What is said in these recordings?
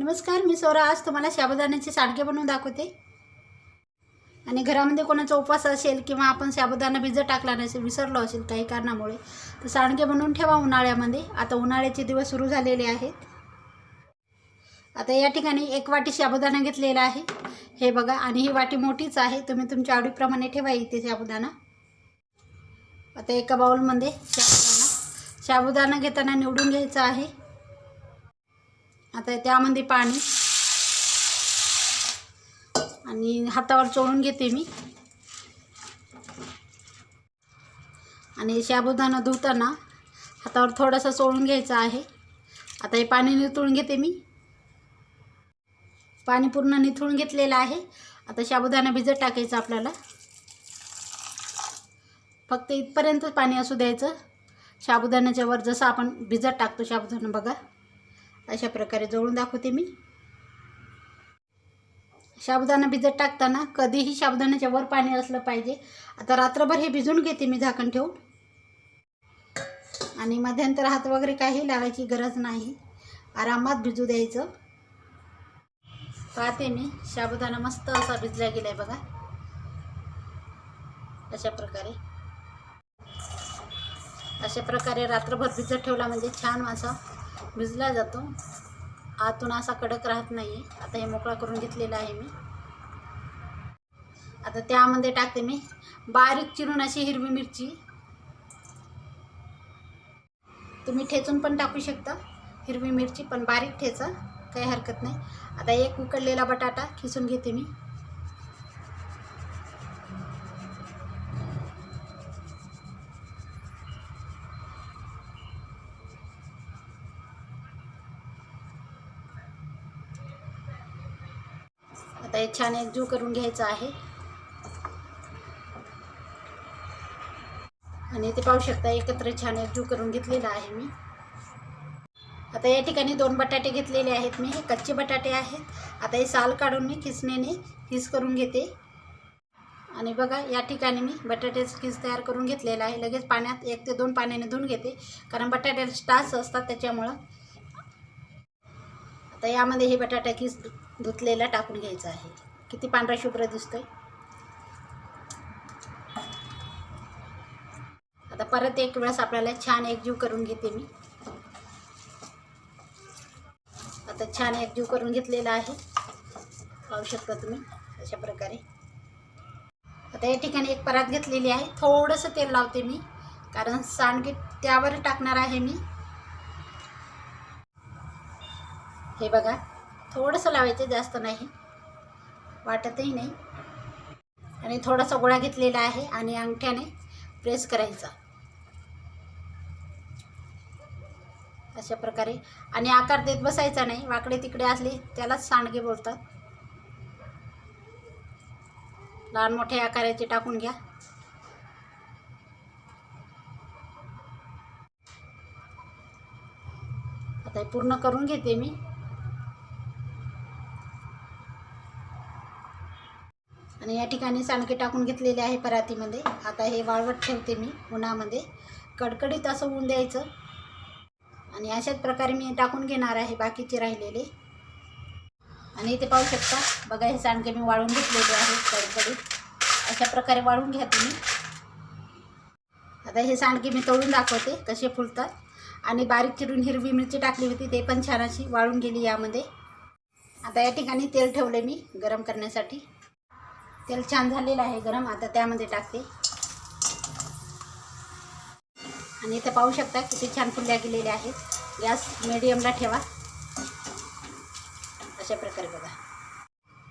नमस्कार मी सोरा आज तुम्हाला शाबुदाण्याचे सांडगे बनवून दाखवते. आणि घरामध्ये कोणाचा उपवास असेल किंवा आपण साबुदाणा भिजत टाकला नसेल विसरलो असेल काही कारणामुळे तर सांडगे बनवून ठेवा उन्हाळ्यामध्ये. आता उन्हाळ्याचे दिवस सुरू झालेले आहेत. आता या ठिकाणी एक वाटी साबुदाणा घेतलेला आहे. हे बघा आणि ही वाटी मोठीच आहे. तुम्ही तुमच्या आवडीप्रमाणे ठेवा इथे साबुदाणा आता एका बाउलमध्ये साबुदाणा साबुदाणा घेताना निवडून घ्यायचा आहे. आता त्यामध्ये पाणी. आणि हातावर चोळून घेते मी. आणि शाबुदाणा धुताना हातावर थोडासा चोळून घ्यायचा आहे. आता हे पाणी निथळून घेते मी. पाणी पूर्ण निथळून घेतलेलं आहे. आता साबुदाणा भिजत टाकायचं आपल्याला. फक्त इथपर्यंतच पाणी असू द्यायचं. साबुदाण्याच्या वर जसं आपण भिजत टाकतो साबुदाणा बघा. अशा प्रकारे जवळून दाखवते मी. साबुदाणा भिजत टाकताना कधीही साबुदाण्याच्या वर पाणी असलं पाहिजे. आता रात्रभर हे भिजून घेते मी झाकण ठेवून. आणि मध्यंतर हात वगैरे काही लावायची गरज नाही. आरामात भिजू द्यायचं. पाहते मी साबुदाणा मस्त असा भिजला गेलाय बघा. अशा प्रकारे. अशा प्रकारे रात्रभर भिजत ठेवला म्हणजे छान माझं भिजला जातो. आतून असा कडक राहत नाही आता हे मोकळा करून घेतलेला आहे मी. आता त्यामध्ये टाकते मी. बारीक चिरून अशी हिरवी मिरची. तुम्ही ठेचून पण टाकू शकता. हिरवी मिरची पण बारीक ठेचा. काही हरकत नाही. आता एक उकडलेला बटाटा खिसून घेते मी. आता हे छान एकजीव करून घ्यायचं आहे. आणि ते पाहू शकता एकत्र छान एकजीव करून घेतलेला आहे मी. आता या ठिकाणी दोन बटाटे घेतलेले आहेत मी. हे कच्चे बटाटे आहेत. आता हे साल काढून मी खिसण्याने खिस करून घेते. आणि बघा या ठिकाणी मी बटाट्याचं खिस तयार करून घेतलेला आहे. लगेच पाण्यात एक ते दोन पाण्याने धुवून घेते. कारण बटाट्याला स्टार्च असतात त्याच्यामुळं. आता यामध्ये हे बटाटा खिस धुतलेला टाकून घ्यायचा आहे. किती पांढरा शुभ्र दिसतोय? आता परत एक वेळेस आपल्याला छान एकजीव करून घेते मी. आता छान एकजीव करून घेतलेला आहे. पाहू शकता तुम्ही अशा प्रकारे. आता या ठिकाणी एक परात घेतलेली आहे. थोडंसं तेल लावते मी कारण सांडगे त्यावर टाकणार आहे मी. हे बघा. थोडंसं लावायचं जास्त नाही. वाटतही नाही. आणि थोडासा गोळा घेतलेला आहे आणि अंगठ्याने प्रेस करायचा. अशा प्रकारे. आणि आकार देत बसायचा नाही. वाकडे तिकडे असले त्यालाच सांडगे बोलतात. लहान मोठे आकाराचे टाकून घ्या. आता हे पूर्ण करून घेते मी. आणि या ठिकाणी सांडके टाकून घेतलेले आहे परातीमध्ये. आता हे वाळवट ठेवते मी उन्हामध्ये. कडकडीत असं ऊन द्यायचं. आणि अशाच प्रकारे मी टाकून घेणार आहे बाकीचे राहिलेले. आणि इथे पाहू शकता बघा हे सांडके मी वाळून घेतलेले आहे कडकडीत. अशा प्रकारे वाळून घ्या तुम्ही. आता हे सांडके मी तळून दाखवते कसे फुलतात. आणि बारीक चिरून हिरवी मिरची टाकली होती ते पण छान अशी वाळून गेली यामध्ये. आता या ठिकाणी तेल ठेवले मी गरम करण्यासाठी. तेल छान झालेलं आहे गरम आता त्यामध्ये टाकते. आणि इथं पाहू शकता किती छान फुल्या गेलेल्या आहेत. गॅस मिडियमला ठेवा. अशा प्रकारे बघा.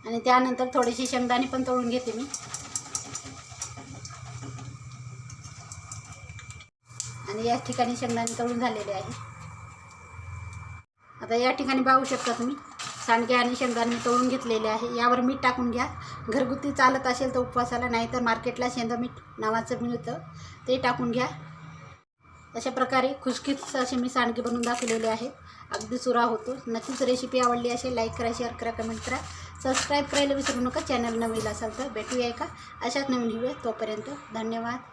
आणि त्यानंतर थोडीशी शेंगदाणे पण तळून घेते मी. आणि या ठिकाणी शेंगदाणे तळून झालेले आहे. आता या ठिकाणी पाहू शकता तुम्ही. सांडगे आणि शेंगदाणे तळून घेतलेले आहे. यावर मीठ टाकून घ्या. घरगुती चालत असेल तर उपवासाला नाही तर मार्केटला शेंदामीठ नावाचं मिळतं ते टाकून घ्या. अशा प्रकारे खुशखुश असे मी सांडगे बनवून दाखवलेले आहेत अगदी सुरा होतो. नक्कीच रेसिपी आवडली असेल लाईक करा शेअर करा कमेंट करा. सबस्क्राईब करायला विसरू नका. चॅनल नवीन असाल तर भेटूया एका अशाच नवीन व्हिडिओ तोपर्यंत धन्यवाद.